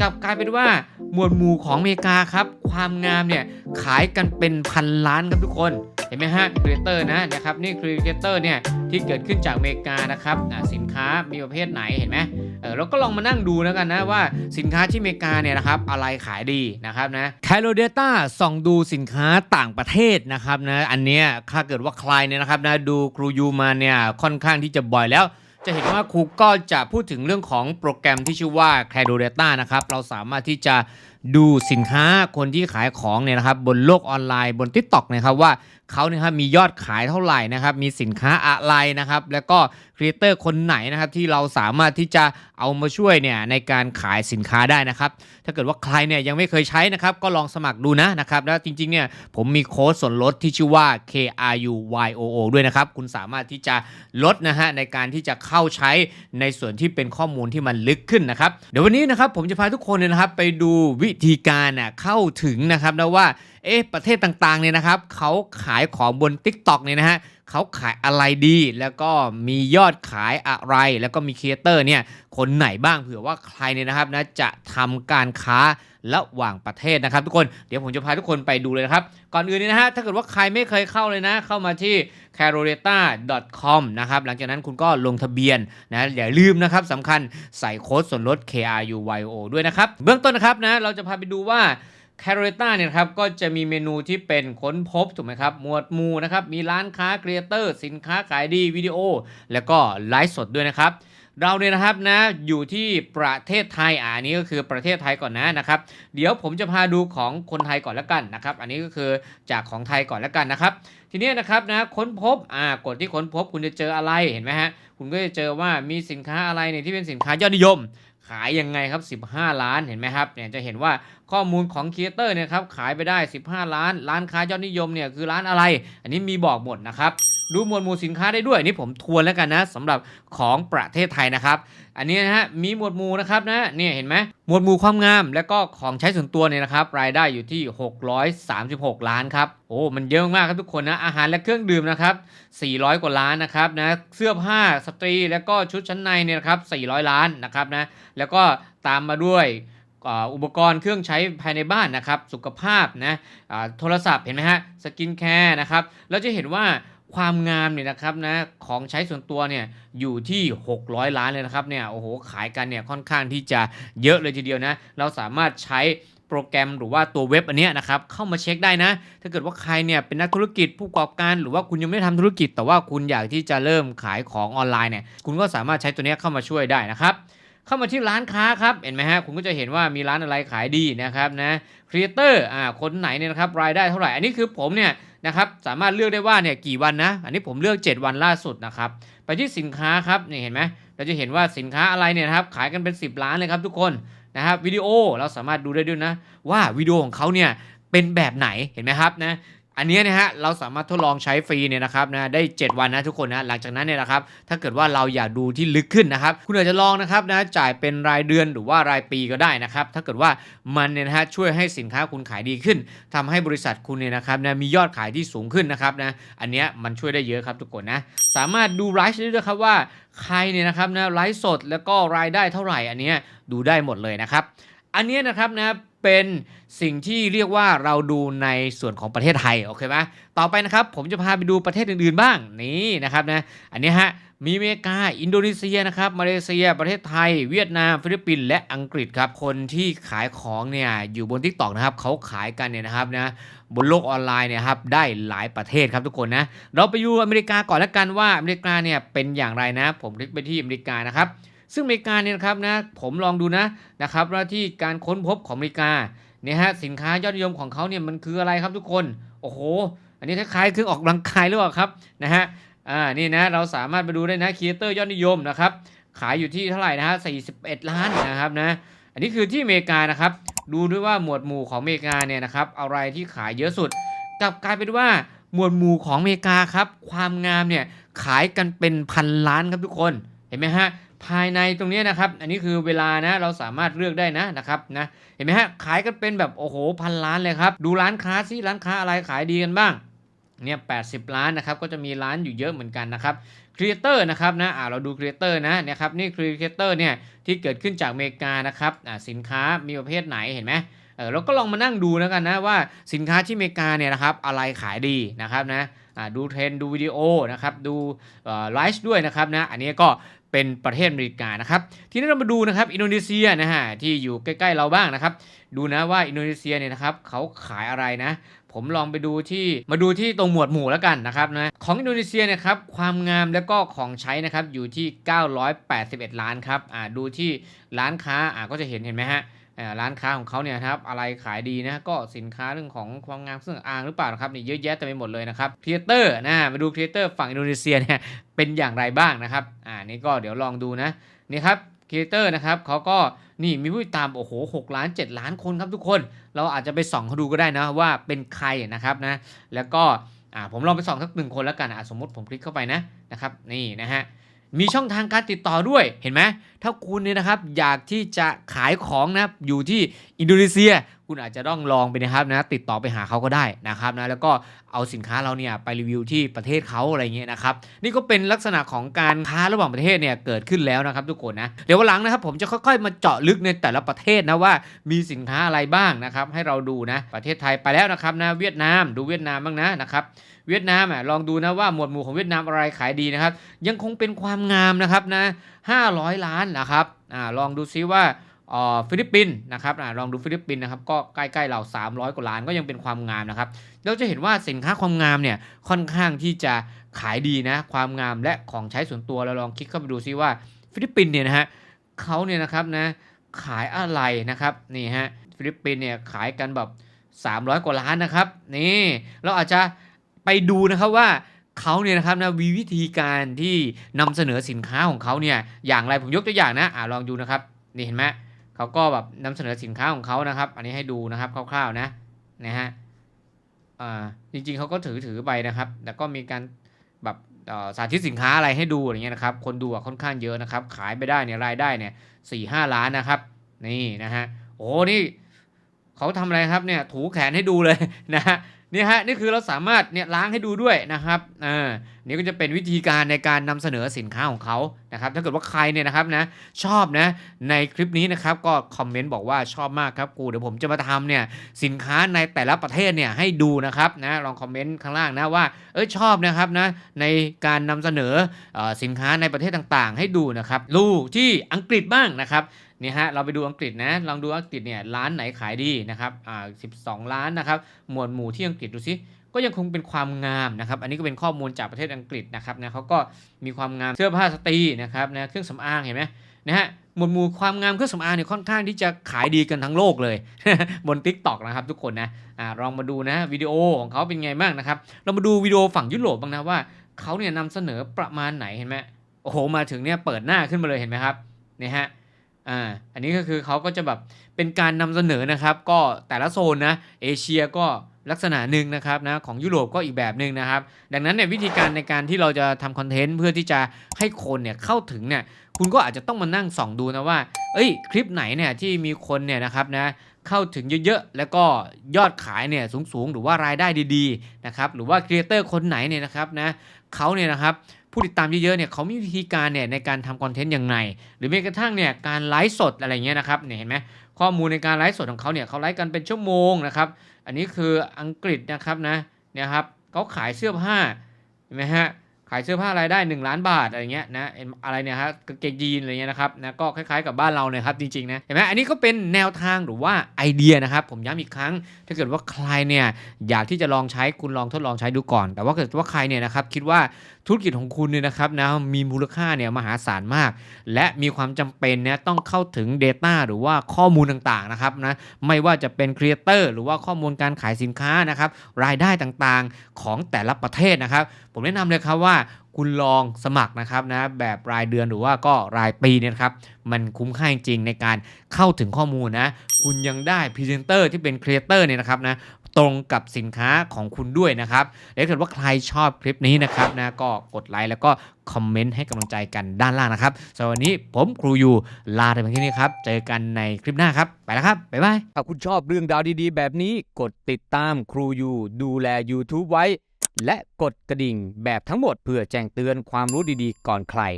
กลับกลายเป็นว่าหมวดหมู่ของอเมริกาครับ ความงามเนี่ยขายกันเป็นพันล้านครับทุกคนเห็นไหมฮะครีเอเตอร์นะนะครับนี่ครีเอเตอร์เนี่ยที่เกิดขึ้นจากอเมริกานะครับสินค้ามีประเภทไหนเห็นไหมเออเราก็ลองมานั่งดูแล้วกันนะว่าสินค้าที่อเมริกาเนี่ยนะครับอะไรขายดีนะครับนะ c a l o Data ส่องดูสินค้าต่างประเทศนะครับนะอันเนี้ยถ้าเกิดว่าใครเนี่ยนะครับนะดูครูยูมาเนี่ยค่อนข้างที่จะบ่อยแล้ว จะเห็นว่าครูก็จะพูดถึงเรื่องของโปรแกรมที่ชื่อว่า c a d o Data นะครับ เราสามารถที่จะดูสินค้าคนที่ขายของเนี่ยนะครับบนโลกออนไลน์บน TikTok นะครับว่า เขาเนี่ยครับมียอดขายเท่าไหร่นะครับ มีสินค้าอะไรนะครับ แล้วก็ครีเอเตอร์คนไหนนะครับที่เราสามารถที่จะเอามาช่วยเนี่ยในการขายสินค้าได้นะครับ ถ้าเกิดว่าใครเนี่ยยังไม่เคยใช้นะครับ ก็ลองสมัครดูนะนะครับแล้วจริงๆเนี่ยผมมีโค้ดส่วนลดที่ชื่อว่า KRUYOO ด้วยนะครับ คุณสามารถที่จะลดนะฮะในการที่จะเข้าใช้ในส่วนที่เป็นข้อมูลที่มันลึกขึ้นนะครับเดี๋ยววันนี้นะครับผมจะพาทุกคนเนี่ยนะครับไปดูวิธีการน่ะเข้าถึงนะครับนะว่าเอ๊ะประเทศต่างๆเนี่ยนะครับเขาขายของบน TikTok เนี่ยนะฮะเขาขายอะไรดี แล้วก็มียอดขายอะไร แล้วก็มีครีเอเตอร์เนี่ยคนไหนบ้างเผื่อว่าใครเนี่ยนะครับนะจะทำการค้าระหว่างประเทศนะครับ ทุกคนเดี๋ยวผมจะพาทุกคนไปดูเลยนะครับ ก่อนอื่นเนยนะฮะถ้าเกิดว่าใครไม่เคยเข้าเลยนะ เข้ามาที่ caroleta.com นะครับหลังจากนั้นคุณก็ลงทะเบียนนะอย่าลืมนะครับสำคัญใส่โค้ดส่วนลด KRUYO ด้วยนะครับ เบื้องต้นนะครับนะเราจะพาไปดูว่า c a r o l e t a เนี่ยครับก็จะมีเมนูที่เป็นค้นพบถูกไหมครับ หมวดหมู่นะครับ มีร้านค้าครีเอเตอร์ สินค้าขายดีวิดีโอ แล้วก็ไลฟ์สดด้วยนะครับ เราเนี่ยนะครับนะอยู่ที่ประเทศไทยอ่านนี้ก็คือประเทศไทยก่อนนะนะครับ เดี๋ยวผมจะพาดูของคนไทยก่อนแล้วกันนะครับ อันนี้ก็คือจากของไทยก่อนแล้วกันนะครับ ทีนี้นะครับนะค้นพบอ่ากดที่ค้นพบคุณจะเจออะไรเห็นไหมฮะคุณก็จะเจอว่ามีสินค้าอะไรเนี่ยที่เป็นสินค้ายอดนิยมขายยังไงครับ 15 ล้านเห็นไหมครับเนี่ยจะเห็นว่า ข้อมูลของครีเอเตอร์เนี่ยครับขายไปได้ 15 ล้าน ร้านค้ายอดนิยมเนี่ยคือร้านอะไร อันนี้มีบอกหมดนะครับดูหมวดหมู่สินค้าได้ด้วยอันนี่ผมทวนแล้วกันนะสำหรับของประเทศไทยนะครับ อันนี้นะฮะมีหมวดหมู่นะครับนะเนี่ยเห็นไหมหมวดหมู่ความงามแล้วก็ของใช้ส่วนตัวเนี่ยนะครับ รายได้อยู่ที่ 636 ล้านครับโอ้มันเยอะมากครับทุกคนนะอาหารและเครื่องดื่มนะครับ 400 กว่าล้านนะครับนะเสื้อผ้าสตรีแล้วก็ชุดชั้นในเนี่ยนะครับ400 ล้านนะครับนะแล้วก็ตามมาด้วย อุปกรณ์เครื่องใช้ภายในบ้านนะครับ สุขภาพนะโทรศัพท์เห็นไหมฮะสกินแคร์นะครับเราจะเห็นว่าความงามเนี่ยนะครับนะของใช้ส่วนตัวเนี่ยอยู่ที่ 600 ล้านเลยนะครับเนี่ยโอ้โหขายกันเนี่ยค่อนข้างที่จะเยอะเลยทีเดียวนะเราสามารถใช้โปรแกรมหรือว่าตัวเว็บอันนี้นะครับเข้ามาเช็คได้นะ ถ้าเกิดว่าใครเนี่ยเป็นนักธุรกิจผู้ประกอบการ หรือว่าคุณยังไม่ได้ทำธุรกิจ แต่ว่าคุณอยากที่จะเริ่มขายของออนไลน์เนี่ยคุณก็สามารถใช้ตัวนี้เข้ามาช่วยได้นะครับ เข้ามาที่ร้านค้าครับ เห็นไหมฮะ คุณก็จะเห็นว่ามีร้านอะไรขายดีนะครับนะครีเอเตอร์อ่าคนไหนเนี่ยนะครับรายได้เท่าไหร่ อันนี้คือผมเนี่ยนะครับสามารถเลือกได้ว่าเนี่ยกี่วันนะ อันนี้ผมเลือก 7 วันล่าสุดนะครับไปที่สินค้าครับนี่เห็นไหมเราจะเห็นว่าสินค้าอะไรเนี่ยครับขายกันเป็น 10 ล้านเลยครับทุกคนนะครับวิดีโอเราสามารถดูได้ด้วยนะ ว่าวิดีโอของเขาเนี่ยเป็นแบบไหนเห็นไหมครับนะ อันนี้นะฮะเราสามารถทดลองใช้ฟรีเนี่ยนะครับนะได้ 7 วันนะทุกคนนะหลังจากนั้นเนี่ยนะครับถ้าเกิดว่าเราอยากดูที่ลึกขึ้นนะครับ คุณอาจจะลองนะครับนะจ่ายเป็นรายเดือนหรือว่ารายปีก็ได้นะครับ ถ้าเกิดว่ามันเนี่ยนะฮะช่วยให้สินค้าคุณขายดีขึ้นทำให้บริษัทคุณเนี่ยนะครับนะมียอดขายที่สูงขึ้นนะครับนะอันนี้มันช่วยได้เยอะครับทุกคนนะสามารถดูไลฟ์ได้ด้วยครับว่าใครเนี่ยนะครับนะไลฟ์สดแล้วก็รายได้เท่าไหร่อันเนี้ยดูได้หมดเลยนะครับอันเนี้ยนะครับนะ เป็นสิ่งที่เรียกว่าเราดูในส่วนของประเทศไทยโอเคไหมต่อไปนะครับผมจะพาไปดูประเทศอื่นๆบ้างนี่นะครับนะอันนี้ฮะมีอเมริกา อินโดนีเซียนะครับมาเลเซีย ประเทศไทย เวียดนาม ฟิลิปปินส์และอังกฤษครับคนที่ขายของเนี่ยอยู่บน t ิ k t o k นะครับเขาขายกันเนี่ยนะครับนะบนโลกออนไลน์เนี่ยครับได้หลายประเทศครับทุกคนนะเราไปดูอเมริกาก่อนแล้วกันว่าอเมริกาเนี่ยเป็นอย่างไรนะ ผมคลิกไปที่อเมริกานะครับ ซึ่งอเมริกาเนี่ยนะครับนะผมลองดูนะนะครับว่าที่การค้นพบของอเมริกาเนี่ยฮะสินค้ายอดนิยมของเขาเนี่ยมันคืออะไรครับทุกคนโอ้โห อันนี้คล้ายๆเครื่องออกกำลังกายหรือเปล่าครับนะฮะอ่านี่นะเราสามารถไปดูได้นะครีเอเตอร์ยอดนิยมนะครับขายอยู่ที่เท่าไหร่นะฮะ41 ล้านนะครับนะอันนี้คือที่อเมริกานะครับดูด้วยว่าหมวดหมู่ของอเมริกาเนี่ยนะครับอะไรที่ขายเยอะสุดกลับกลายเป็นว่าหมวดหมู่ของอเมริกาครับความงามเนี่ยขายกันเป็นพันล้านครับทุกคนเห็นไหมฮะ ภายในตรงนี้นะครับ อันนี้คือเวลานะเราสามารถเลือกได้นะนะครับนะเห็นไหมฮะขายกันเป็นแบบโอ้โหพันล้านเลยครับดูร้านค้าซิร้านค้าอะไรขายดีกันบ้างเนี่ยแปล้านนะครับก็จะมีร้านอยู่เยอะเหมือนกันนะครับครีเอเตอร์นะครับนะอ่าเราดูครีเอเตอร์นะนะครับนี่ครีเอเตอร์เนี่ยที่เกิดขึ้นจากอเมริกานะครับอ่าสินค้ามีประเภทไหนเห็นไหม เออเราก็ลองมานั่งดูแล้วกันนะว่าสินค้าที่อเมริกาเนี่ยนะครับอะไรขายดีนะครับนะดูเทรนดูวิดีโอนะครับดูไลฟ์ด้วยนะครับนะอันนี้ก็เป็นประเทศอเมริกานะครับทีนี้เรามาดูนะครับอินโดนีเซียนะฮะที่อยู่ใกล้ๆเราบ้างนะครับ ดูนะว่าอินโดนีเซียเนี่ยนะครับเขาขายอะไรนะ ผมลองไปดูที่มาดูที่ตรงหมวดหมู่แล้วกันนะครับนะของอินโดนีเซียเนะครับความงามแล้วก็ของใช้นะครับอยู่ที่ 981 ล้านครับอ่าดูที่ร้านค้าอ่าก็จะเห็นเห็นไหมฮะ ร้านค้าของเขาเนี่ยครับอะไรขายดีนะก็สินค้าเรื่องของความงามเครื่องอางหรือเปล่าครับนี่เยอะแยะเต็มไปหมดเลยนะครับครีเอเตอร์นะมาดูครีเอเตอร์ฝั่งอินโดนีเซียเนี่ยเป็นอย่างไรบ้างนะครับอ่านี่ก็เดี๋ยวลองดูนะนี่ครับครีเอเตอร์นะครับเขาก็นี่มีผู้ติดตามโอ้โห6ล้าน 7 ล้านคนครับทุกคน เราอาจจะไปส่องเขาดูก็ได้นะว่าเป็นใครนะครับนะแล้วก็อ่าผมลองไปส่องสักหนึ่งคนแล้วกันอะสมมติผมคลิกเข้าไปนะนะครับนี่นะฮะ มีช่องทางการติดต่อด้วยเห็นไหมถ้าคุณเนี่ยนะครับอยากที่จะขายของนะอยู่ที่อินโดนีเซีย คุณอาจจะต้องลองไปนะครับนะติดต่อไปหาเขาก็ได้นะครับนะแล้วก็เอาสินค้าเราเนี่ยไปรีวิวที่ประเทศเขาอะไรเงี้ยนะครับนี่ก็เป็นลักษณะของการค้าระหว่างประเทศเนี่ยเกิดขึ้นแล้วนะครับทุกคนนะเดี๋ยววันหลังนะครับผมจะค่อยๆ มาเจาะลึกในแต่ละประเทศนะว่ามีสินค้าอะไรบ้างนะครับให้เราดูนะประเทศไทยไปแล้วนะครับนะเวียดนามดูเวียดนามบ้างนะนะครับเวียดนามอะลองดูนะว่าหมวดหมู่ของเวียดนามอะไรขายดีนะครับยังคงเป็นความงามนะครับนะ500 ล้านนะครับอ่าลองดูซิว่า ฟิลิปปินส์นะครับลองดูฟิลิปปินส์นะครับก็ใกล้ๆเรา 300 กว่าล้านก็ยังเป็นความงามนะครับเราจะเห็นว่าสินค้าความงามเนี่ยค่อนข้างที่จะขายดีนะความงามและของใช้ส่วนตัวเราลองคลิกเข้าไปดูซิว่าฟิลิปปินส์เนี่ยนะฮะเขาเนี่ยนะครับนะขายอะไรนะครับนี่ฮะฟิลิปปินส์เนี่ยขายกันแบบ 300 กว่าล้านนะครับนี่เราอาจจะไปดูนะครับว่าเขาเนี่ยนะครับนะมีวิธีการที่นำเสนอสินค้าของเขาเนี่ยอย่างไรผมยกตัวอย่างนะอ่าลองดูนะครับนี่เห็นไหม เขาก็แบบนำเสนอสินค้าของเขานะครับ อันนี้ให้ดูนะครับคร่าวๆนะนะฮะอ่าจริงๆเขาก็ถือถือไปนะครับ แต่ก็มีการแบบสาธิตสินค้าอะไรให้ดูอะไรเงี้ยนะครับ คนดูอะค่อนข้างเยอะนะครับ ขายไปได้เนี่ยรายได้เนี่ยสี่ห้าล้านนะครับ นี่นะฮะ โอ้นี่เขาทำอะไรครับเนี่ย ถูแขนให้ดูเลยนะฮะ นี่ฮะนี่คือเราสามารถเนี่ยล้างให้ดูด้วยนะครับอ่านี่ก็จะเป็นวิธีการในการนำเสนอสินค้าของเขานะครับถ้าเกิดว่าใครเนี่ยนะครับนะชอบนะในคลิปนี้นะครับก็คอมเมนต์บอกว่าชอบมากครับกูเดี๋ยวผมจะมาทำเนี่ยสินค้าในแต่ละประเทศเนี่ยให้ดูนะครับนะลองคอมเมนต์ข้างล่างนะว่าเออชอบนะครับนะในการนำเสนอออสินค้าในประเทศต่างๆ ให้ดูนะครับดูที่อังกฤษบ้างนะครับ นี่ฮะเราไปดูอังกฤษนะลองดูอังกฤษเนี่ยร้านไหนขายดีนะครับอ่า12ล้านนะครับหมวดหมู่ที่อังกฤษดูซิก็ยังคงเป็นความงามนะครับ อันนี้ก็เป็นข้อมูลจากประเทศอังกฤษนะครับนะเขาก็มีความงามเสื้อผ้าสตรีนะครับนะเครื่องสำอางเห็นไหมนะฮะหมวดหมู่ความงามเครื่องสำอางเนี่ยค่อนข้างที่จะขายดีกันทั้งโลกเลย บน t ิ k t o k นะครับทุกคนนะอ่าลองมาดูนะวิดีโอของเขาเป็นไงบ้างนะครับ เรามาดูวิดีโอฝั่งยุโรปบ้างนะว่าเขาเนี่ยนำเสนอประมาณไหนเห็นไหมโอ้โหมาถึงเนี่ยเปิดหน้าขึ้นมาเลยเห็นไหมครับนี่ฮะ อ่าอันนี้ก็คือเขาก็จะแบบเป็นการนำเสนอนะครับ ก็แต่ละโซนนะเอเชียก็ลักษณะหนึ่งนะครับนะของยุโรปก็อีกแบบหนึ่งนะครับ ดังนั้นเนี่ยวิธีการในการที่เราจะทำคอนเทนต์เพื่อที่จะให้คนเนี่ยเข้าถึงเนี่ยคุณก็อาจจะต้องมานั่งส่องดูนะว่า เอ้ยคลิปไหนเนี่ยที่มีคนเนี่ยนะครับนะเข้าถึงเยอะๆ แล้วก็ยอดขายเนี่ยสูงๆ หรือว่ารายได้ดีๆนะครับหรือว่าครีเอเตอร์คนไหนเนี่ยนะครับนะเขาเนี่ยนะครับ ผู้ติดตามเยอะๆเนี่ยเขามีวิธีการเนี่ยในการทำคอนเทนต์ยังไง หรือแม้กระทั่งเนี่ยการไลฟ์สดอะไรเงี้ยนะครับเนี่ยเห็นไหมข้อมูลในการไลฟ์สดของเขาเนี่ยเขาไลฟ์กันเป็นชั่วโมงนะครับ อันนี้คืออังกฤษนะครับนะเนี่ยครับเขาขายเสื้อผ้าเห็นไหมฮะขายเสื้อผ้ารายได้ 1 ล้านบาทอะไรเงี้ยนะเอ็นอะไรเนี่ยฮะกางเกงยีนอะไรเงี้ยนะครับนะก็คล้ายๆกับบ้านเราเนี่ยครับจริงๆนะเห็นไหมอันนี้ก็เป็นแนวทางหรือว่าไอเดียนะครับผมย้ำอีกครั้ง ถ้าเกิดว่าใครเนี่ยอยากที่จะลองใช้คุณลองทดลองใช้ดูก่อน แต่ว่าเกิดว่าใครเนี่ยนะครับคิดว่า ธุรกิจของคุณเนี่ยนะครับนะมีมูลค่าเนี่ยมหาศาลมาก และมีความจำเป็นเนี่ยต้องเข้าถึง Data หรือว่าข้อมูลต่างๆนะครับนะไม่ว่าจะเป็นครีเอเตอร์หรือว่าข้อมูลการขายสินค้านะครับรายได้ต่างๆของแต่ละประเทศนะครับ ผมแนะนำเลยครับว่าคุณลองสมัครนะครับนะแบบรายเดือนหรือว่าก็รายปีเนี่ยครับมันคุ้มค่าจริงในการเข้าถึงข้อมูลนะคุณยังได้พรีเซนเตอร์ที่เป็นครีเอเตอร์เนี่ยนะครับนะ ตรงกับสินค้าของคุณด้วยนะครับและถ้าเกิดว่าใครชอบคลิปนี้นะครับนะก็กดไลค์แล้วก็คอมเมนต์ให้กำลังใจกันด้านล่างนะครับสำหรับวันนี้ผมครูยูลาไปเพียงแค่นี้ครับ เจอกันในคลิปหน้าครับ ไปแล้วครับ บ๊ายบาย ถ้าคุณชอบเรื่องราวดีๆ แบบนี้ กดติดตามครูยูดูแล YouTube ไว้ และกดกระดิ่งแบบทั้งหมดเพื่อแจ้งเตือนความรู้ดีๆ ก่อนใคร